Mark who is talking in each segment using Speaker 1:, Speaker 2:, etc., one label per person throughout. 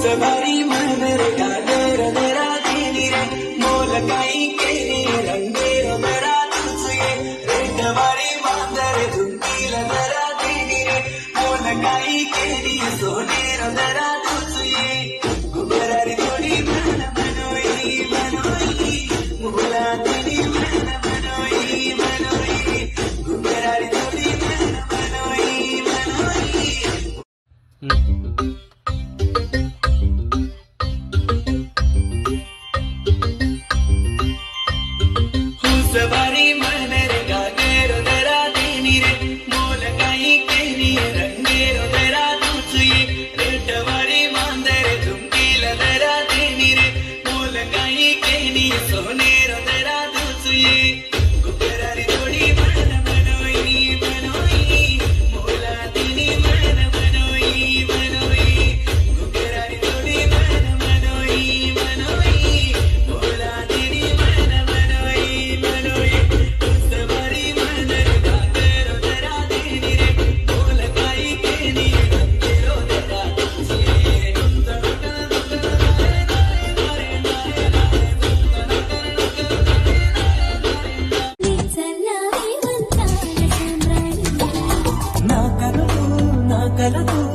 Speaker 1: सवारी मनर गागर दरा देनी रे मोल काही केली रंगेर दरा तुझे रेटवारी मांदर धुंदील दरा देनी रे मोल काही केली सोनेर दरा तुझे गुबरारी थोडी मन मनोई मनोई मुला तिनी मन melody.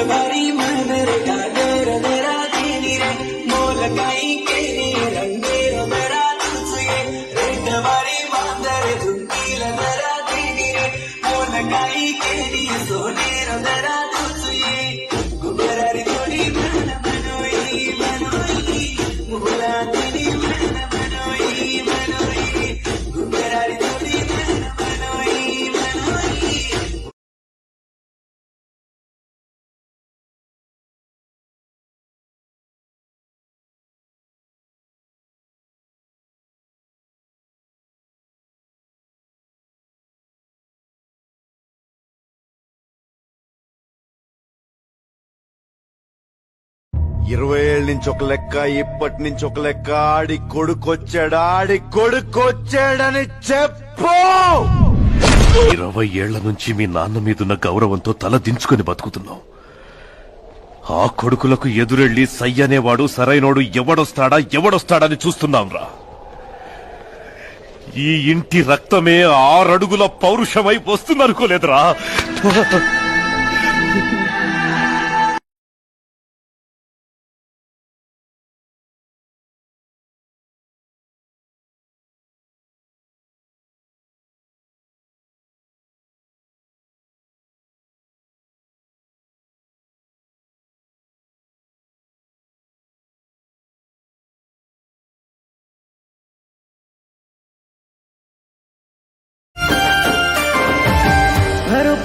Speaker 1: सवारी मनर गागर दरा देनी रे मोल काही
Speaker 2: ఇరవై ఏళ్ళ నుంచి ఒక లెక్క ఇప్పటి నుంచి ఒక లెక్క. ఆడి కొడుకొచ్చాడా ఆడి కొడుకొచ్చాడని చెప్పు!
Speaker 3: ఇరవై ఏళ్ళ నుంచి మీ నాన్న మీదున్న గౌరవంతో తల దించుకుని బతుకుతున్నాం ఆ కొడుకులకు ఎదురెళ్ళి సై అనేవాడు సరైనోడు ఎవడొస్తాడా ఎవడొస్తాడని చూస్తున్నాంరా ఈ ఇంటి రక్తమే ఆరడుగుల పౌరుషమై వస్తుందనుకోలేదురా.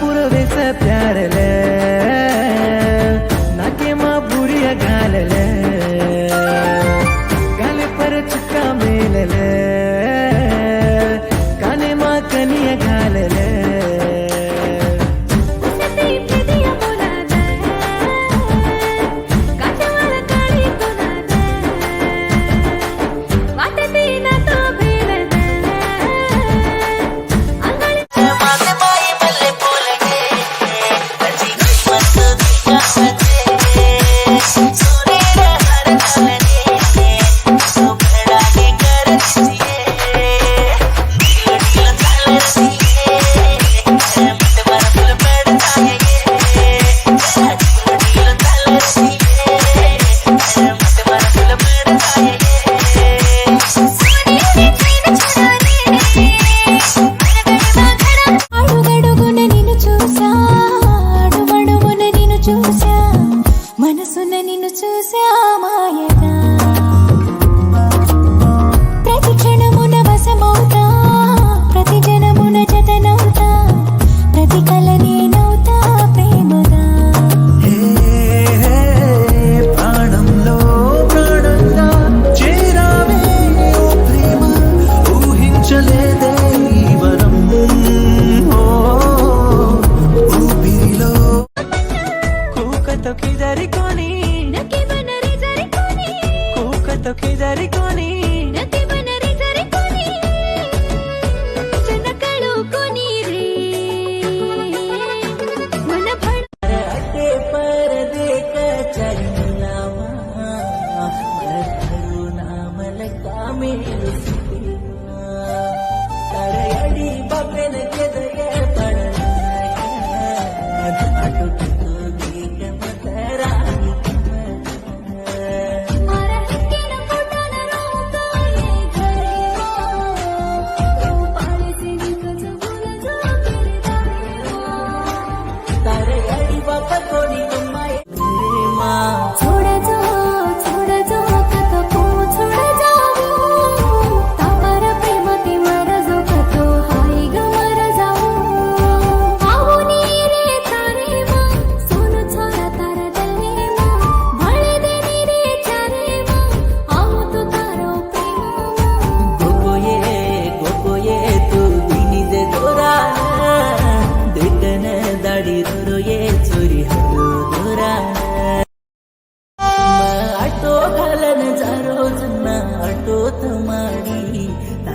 Speaker 4: पुरवेच प्यार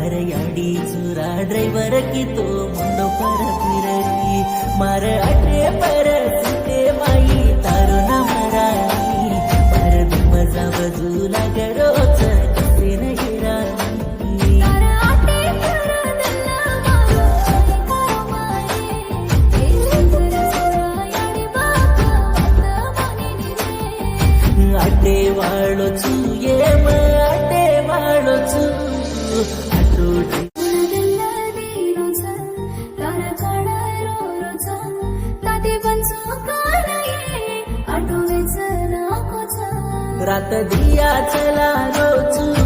Speaker 4: அரையாடி சுரா டிரைவரக்கு தோ
Speaker 5: முண்டோ பர பிறகு மர அட்டே பர
Speaker 4: சுத்தே மாயி தருண மராயி பர மஜா வஜூலா கரோச்ச கசின இராயி அட்டே வாழோ
Speaker 5: रात दिया चला
Speaker 4: रोजू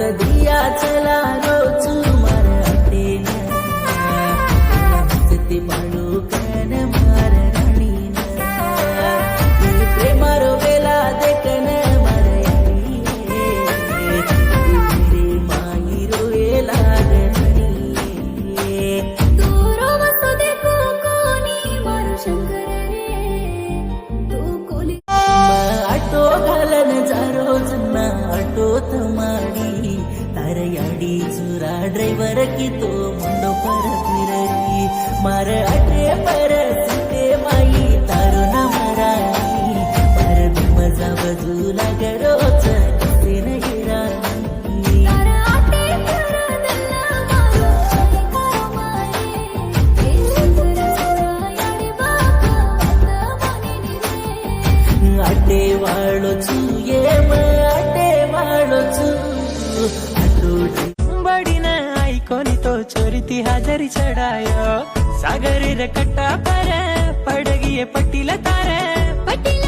Speaker 5: दिया चला रोज परकितो मुंडो परकिररी मर अटे परसिते माई
Speaker 4: तरुण मराई मर
Speaker 5: मजा बजू
Speaker 4: लागरोच అట్టే వాళ్ళొచ్చు ఏమ అట్టే వాళ్ళొచ్చు ती
Speaker 6: हजारी चढायो सागरी र कट्टा पर पडगिए पट्टीला तार
Speaker 4: पट्टीला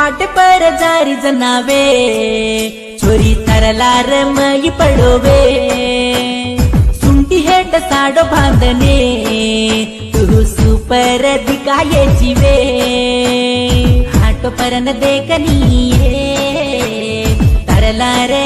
Speaker 5: वाट पर जारी जनावे छोरी तरला रमई पडोवे सुंटी हेट साडो बांधने तू सुपर दिकाये जीवे हाटो परन देखनी तरला रे